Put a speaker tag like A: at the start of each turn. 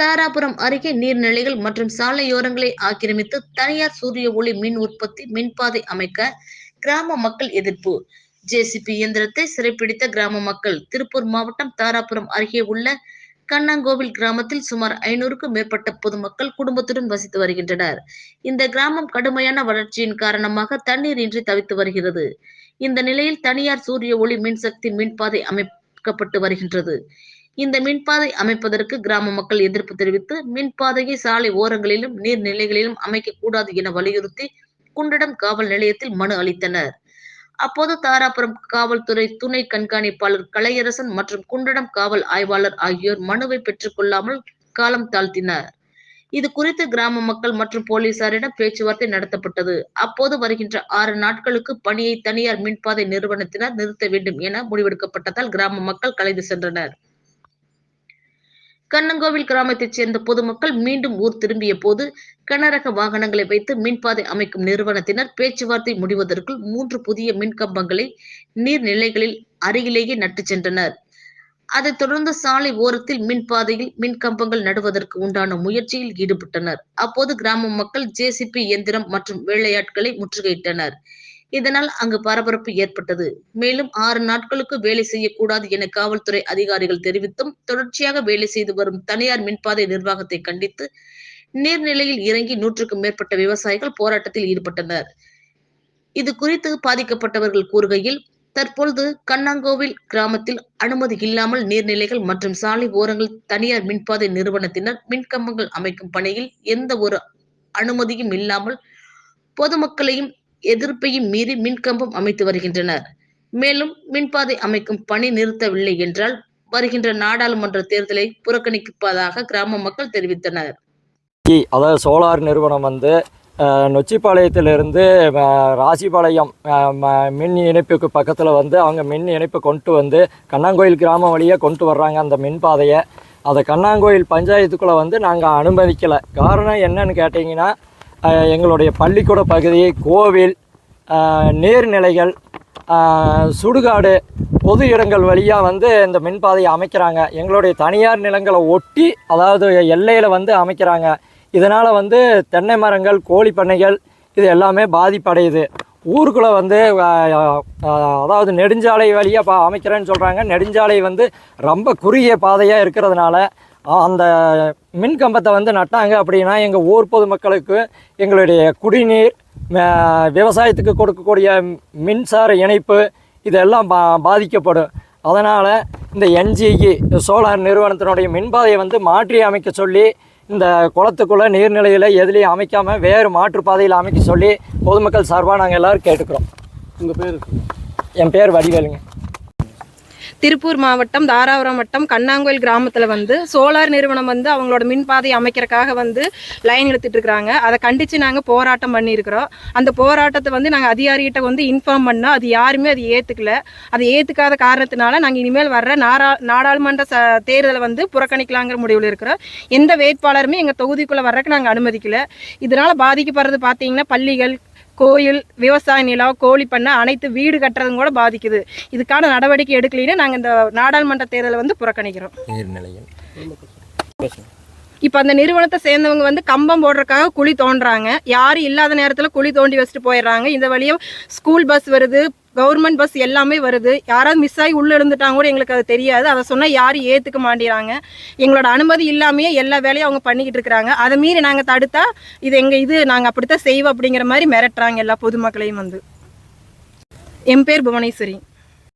A: தாராபுரம் அருகே நீர்நிலைகள் மற்றும் சாலையோரங்களை ஆக்கிரமித்து தனியார் சூரிய ஒளி மின் உற்பத்தி மின்பாதை அமைக்க கிராம மக்கள் எதிர்ப்பு. ஜேசிபி இயந்திரத்தை சிறைப்பிடித்த கிராம மக்கள் திருப்பூர் மாவட்டம் தாராபுரம் அருகே உள்ள கண்ணாங்கோவில் கிராமத்தில் சுமார் ஐநூறுக்கும் மேற்பட்ட பொதுமக்கள் குடும்பத்துடன் வசித்து வருகின்றனர். இந்த கிராமம் கடுமையான வளர்ச்சியின் காரணமாக தண்ணீர் இன்றி தவித்து வருகிறது. இந்த நிலையில் தனியார் சூரிய ஒளி மின்சக்தி மின்பாதை அமைக்கப்பட்டு வருகின்றது. இந்த மின்பாதை அமைப்பதற்கு கிராம மக்கள் எதிர்ப்பு தெரிவித்து மின்பாதையை சாலை ஓரங்களிலும் நீர்நிலைகளிலும் அமைக்க கூடாது என வலியுறுத்தி குண்டடம் காவல் நிலையத்தில் மனு அளித்தனர். அப்போது தாராபுரம் காவல்துறை துணை கண்காணிப்பாளர் கலையரசன் மற்றும் குண்டடம் காவல் ஆய்வாளர் ஆகியோர் மனுவை பெற்றுக் கொள்ளாமல் காலம் தாழ்த்தினர். இது குறித்து கிராம மக்கள் மற்றும் போலீசாரிடம் பேச்சுவார்த்தை நடத்தப்பட்டது. அப்போது வருகின்ற ஆறு நாட்களுக்கு பணியை தனியார் மின்பாதை நிறுவனத்தினர் நிறுத்த வேண்டும் என முடிவெடுக்கப்பட்டதால் கிராம மக்கள் கலைந்து சென்றனர். கண்ணங்கோவில் கிராமத்தைச் சேர்ந்த பொதுமக்கள் மீண்டும் ஊர் திரும்பிய போது கனரக வாகனங்களை வைத்து மின்பாதை அமைக்கும் நிறுவனத்தினர் பேச்சுவார்த்தை முடிவதற்குள் மூன்று புதிய மின் கம்பங்களை நீர்நிலைகளில் அருகிலேயே நட்டு சென்றனர். அதைத் தொடர்ந்து சாலை ஓரத்தில் மின்பாதையில் மின் கம்பங்கள் நடுவதற்கு உண்டான முயற்சியில் ஈடுபட்டனர். அப்போது கிராம மக்கள் ஜேசிபி இயந்திரம் மற்றும் வேலையாட்களை முற்றுகையிட்டனர். இதனால் அங்கு பரபரப்பு ஏற்பட்டது. மேலும் ஆறு நாட்களுக்கு வேலை செய்யக்கூடாது என காவல்துறை அதிகாரிகள் தெரிவித்தும் தொடர்ச்சியாக வேலை செய்து வரும் தனியார் மின்பாதை நிர்வாகத்தை கண்டித்து நீர்நிலையில் இறங்கி நூற்றுக்கும் மேற்பட்ட விவசாயிகள் போராட்டத்தில் ஈடுபட்டனர். இது குறித்து பாதிக்கப்பட்டவர்கள் கூறுகையில் தற்பொழுது கண்ணாங்கோவில் கிராமத்தில் அனுமதி இல்லாமல் நீர்நிலைகள் மற்றும் சாலை ஓரங்கள் தனியார் மின்பாதை நிறுவனத்தினர் மின்கம்பங்கள் அமைக்கும் பணியில் எந்த ஒரு அனுமதியும் இல்லாமல் பொதுமக்களையும் எதிர்ப்பையும் மீறி மின்கம்பம் அமைத்து வருகின்றனர். மேலும் மின்பாதை அமைக்கும் பணி நிறுத்தவில்லை என்றால் வருகின்ற நாடாளுமன்ற தேர்தலை புறக்கணிப்பதாக கிராம மக்கள் தெரிவித்தனர்.
B: அதாவது சோலார் நிறுவனம் வந்து நொச்சிப்பாளையத்திலிருந்து ராசிபாளையம் ம- மின் இணைப்புக்கு பக்கத்தில் வந்து அவங்க மின் இணைப்பு கொண்டு வந்து கண்ணாங்கோயில் கிராமம் வழியாக கொண்டு வர்றாங்க அந்த மின் பாதையை அதை கண்ணாங்கோயில் பஞ்சாயத்துக்குள்ளே வந்து நாங்கள் அனுமதிக்கலை. காரணம் என்னன்னு கேட்டிங்கன்னா எங்களுடைய பள்ளிக்கூட பகுதி கோவில் நீர்நிலைகள் சுடுகாடு பொது இடங்கள் வழியாக வந்து இந்த மின்பாதையை அமைக்கிறாங்க. எங்களுடைய தனியார் நிலங்களை ஒட்டி அதாவது எல்லையில் வந்து அமைக்கிறாங்க. இதனால் வந்து தென்னை மரங்கள் கோழி பண்ணைகள் இது எல்லாமே பாதிப்படையுது. ஊருக்குள்ளே வந்து அதாவது நெடுஞ்சாலை வழியாக பா அமைக்கிறேன்னு சொல்கிறாங்க நெடுஞ்சாலை வந்து ரொம்ப குறுகிய பாதையாக இருக்கிறதுனால அந்த மின் கம்பத்தை வந்து நட்டாங்க அப்படின்னா எங்கள் ஊர் பொதுமக்களுக்கு எங்களுடைய குடிநீர் விவசாயத்துக்கு கொடுக்கக்கூடிய மின்சார இணைப்பு இதெல்லாம் பா பாதிக்கப்படும். அதனால் இந்த என்ஜிஇ சோலார் நிறுவனத்தினுடைய மின்பாதையை வந்து மாற்றி அமைக்க சொல்லி இந்த குளத்துக்குள்ளே நீர்நிலையில் எதுலேயும் அமைக்காமல் வேறு மாற்று பாதையில் அமைக்க சொல்லி பொதுமக்கள் சார்பாக நாங்கள் எல்லோரும் கேட்டுக்கிறோம்.
C: உங்கள் பேர்?
B: என் பேர் வடிவேலுங்க.
D: திருப்பூர் மாவட்டம் தாராபுரம் வட்டம் கண்ணாங்கோயில் கிராமத்தில் வந்து சோலார் நிறுவனம் வந்து அவங்களோட மின்பாதை அமைக்கிறக்காக வந்து லைன் எடுத்துட்டு இருக்கிறாங்க. அதை கண்டித்து நாங்கள் போராட்டம் பண்ணியிருக்கிறோம். அந்த போராட்டத்தை வந்து நாங்கள் அதிகாரிகிட்ட வந்து இன்ஃபார்ம் பண்ணோம். அது யாருமே அது ஏற்றுக்கல அதை ஏற்றுக்காத காரணத்தினால நாங்கள் இனிமேல் வர்ற நாரா நாடாளுமன்ற ச தேர்தலை வந்து புறக்கணிக்கலாங்கிற முடிவில் இருக்கிறோம். எந்த வேட்பாளருமே எங்கள் தொகுதிக்குள்ளே வர்றதுக்கு நாங்கள் அனுமதிக்கல. இதனால் பாதிக்கப்படுறது பார்த்தீங்கன்னா பள்ளிகள் கோயில் விவசாய நிலம் கோழி பண்ணை அனைத்து வீடு கட்டுறதும் கூட பாதிக்குது. இதுக்கான நடவடிக்கை எடுக்கலைன்னு நாங்கள் இந்த நாடாளுமன்ற தேர்தலை வந்து புறக்கணிக்கிறோம். இப்போ அந்த நிறுவனத்தை சேர்ந்தவங்க வந்து கம்பம் போடுறதுக்காக குழி தோண்டுறாங்க. யாரும் இல்லாத நேரத்தில் குழி தோண்டி வச்சுட்டு போயிடுறாங்க. இந்த வழியாக ஸ்கூல் பஸ் வருது கவர்மெண்ட் பஸ் எல்லாமே வருது. யாராவது மிஸ் ஆகி உள்ளே இருந்துட்டாங்க கூட எங்களுக்கு அது தெரியாது. அதை சொன்னால் யாரும் ஏற்றுக்க மாட்டேறாங்க. எங்களோட அனுமதி இல்லாமையே எல்லா வேலையும் அவங்க பண்ணிக்கிட்டு இருக்கிறாங்க. அதை மீறி நாங்கள் தடுத்தா இது எங்கள் இது நாங்கள் அப்படித்தான் செய்வோம் அப்படிங்கிற மாதிரி மிரட்டுறாங்க எல்லா பொதுமக்களையும் வந்து. என் பேர் புவனேஸ்வரி.